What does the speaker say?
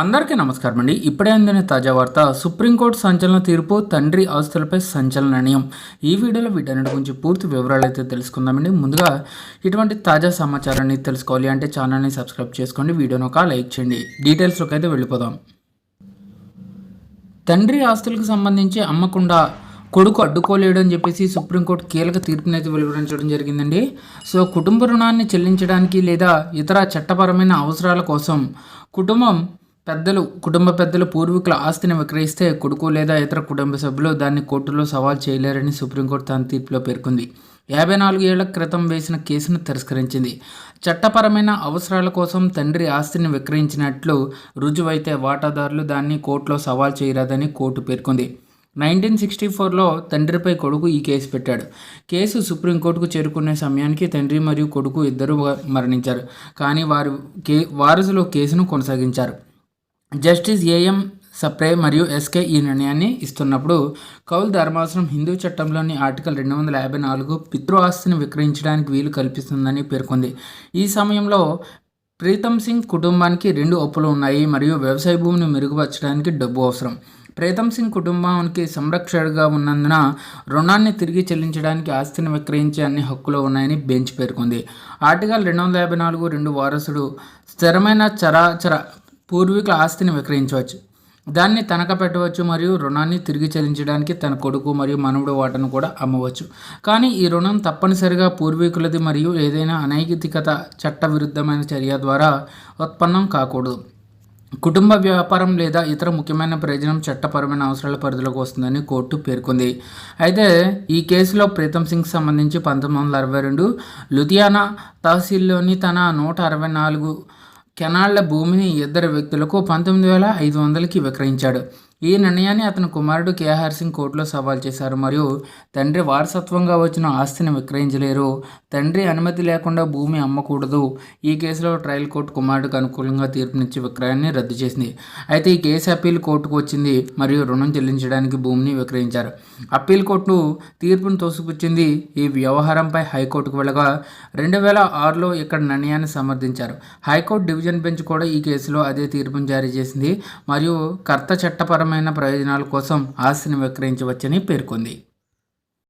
అందరికీ నమస్కారం అండి. ఇప్పుడే అందిన తాజా వార్త సుప్రీంకోర్టు సంచలన తీర్పు తండ్రి ఆస్తులపై సంచలన నిర్ణయం. ఈ వీడియోలో వీటన్నిటి గురించి పూర్తి వివరాలు అయితే తెలుసుకుందామండి. ముందుగా ఇటువంటి తాజా సమాచారాన్ని తెలుసుకోవాలి అంటే ఛానల్ని సబ్స్క్రైబ్ చేసుకోండి వీడియోను ఒక లైక్ చేయండి. డీటెయిల్స్లోకి అయితే వెళ్ళిపోదాం. తండ్రి ఆస్తులకు సంబంధించి అమ్మకుండా కొడుకు అడ్డుకోలేడు అని చెప్పేసి సుప్రీంకోర్టు కీలక తీర్పుని అయితే వెలువరించడం జరిగిందండి. సో కుటుంబ రుణాన్ని చెల్లించడానికి లేదా ఇతర చట్టపరమైన అవసరాల కోసం కుటుంబం పెద్దలు కుటుంబ పెద్దలు పూర్వీకుల ఆస్తిని విక్రయిస్తే కొడుకు లేదా ఇతర కుటుంబ సభ్యులు దాన్ని కోర్టులో సవాల్ చేయలేరని సుప్రీంకోర్టు తన తీర్పులో పేర్కొంది. యాభై నాలుగు ఏళ్ళ క్రితం వేసిన కేసును తిరస్కరించింది. చట్టపరమైన అవసరాల కోసం తండ్రి ఆస్తిని విక్రయించినట్లు రుజువైతే వాటాదారులు దాన్ని కోర్టులో సవాల్ చేయరాదని కోర్టు పేర్కొంది. నైన్టీన్ సిక్స్టీ ఫోర్లో తండ్రిపై కొడుకు ఈ కేసు పెట్టాడు. కేసు సుప్రీంకోర్టుకు చేరుకునే సమయానికి తండ్రి మరియు కొడుకు ఇద్దరు మరణించారు. కానీ వారు కే వారసులు కేసును కొనసాగించారు. జస్టిస్ ఏఎం సప్రే మరియు ఎస్కే ఈ నిర్ణయాన్ని ఇస్తున్నప్పుడు కౌల్ ధర్మాసనం హిందూ చట్టంలోని ఆర్టికల్ రెండు వందల యాభై నాలుగు పితృ ఆస్తిని విక్రయించడానికి వీలు కల్పిస్తుందని పేర్కొంది. ఈ సమయంలో ప్రీతం సింగ్ కుటుంబానికి రెండు ఒప్పులు ఉన్నాయి మరియు వ్యవసాయ భూమిని మెరుగుపరచడానికి డబ్బు అవసరం. ప్రీతం సింగ్ కుటుంబానికి సంరక్షణగా ఉన్నందున రుణాన్ని తిరిగి చెల్లించడానికి ఆస్తిని విక్రయించే అన్ని హక్కులు ఉన్నాయని బెంచ్ పేర్కొంది. ఆర్టికల్ రెండు వందల యాభై నాలుగు రెండు వారసుడు స్థిరమైన చరాచర పూర్వీకుల ఆస్తిని విక్రయించవచ్చు. దాన్ని తనఖ పెట్టవచ్చు మరియు రుణాన్ని తిరిగి చెల్లించడానికి తన కొడుకు మరియు మనవుడు వాటను కూడా అమ్మవచ్చు. కానీ ఈ రుణం తప్పనిసరిగా పూర్వీకులది మరియు ఏదైనా అనైతికత చట్టవిరుద్ధమైన చర్య ద్వారా ఉత్పన్నం కాకూడదు. కుటుంబ వ్యాపారం లేదా ఇతర ముఖ్యమైన ప్రయోజనం చట్టపరమైన అవసరాల పరిధిలోకి వస్తుందని కోర్టు పేర్కొంది. అయితే ఈ కేసులో ప్రీతం సింగ్ సంబంధించి పంతొమ్మిది వందల అరవై రెండు లుధియానా తహసీల్లోని తన నూట అరవై నాలుగు కెనాళ్ళ భూమిని ఇద్దరు వ్యక్తులకు పంతొమ్మిది వేల ఐదు వందలకి విక్రయించాడు. ఈ నిర్ణయాన్ని అతని కుమారుడు కేఆర్ సింగ్ కోర్టులో సవాల్ చేశారు. మరియు తండ్రి వారసత్వంగా వచ్చిన ఆస్తిని విక్రయించలేరు. తండ్రి అనుమతి లేకుండా భూమి అమ్మకూడదు. ఈ కేసులో ట్రయల్ కోర్టు కుమారుడికి అనుకూలంగా తీర్పునిచ్చి విక్రయాన్ని రద్దు చేసింది. అయితే ఈ కేసు అప్పీల్ కోర్టుకు వచ్చింది మరియు రుణం చెల్లించడానికి భూమిని విక్రయించారు. అప్పీల్ కోర్టు తీర్పును తోసిపుచ్చింది. ఈ వ్యవహారంపై హైకోర్టుకు వెళ్ళగా రెండు వేల ఆరులో ఇక్కడ నిర్ణయాన్ని సమర్థించారు. హైకోర్టు డివిజన్ బెంచ్ కూడా ఈ కేసులో అదే తీర్పును జారీ చేసింది. మరియు కర్త చట్టపరమైన ప్రయోజనాల కోసం ఆస్తిని విక్రయించవచ్చని పేర్కొంది.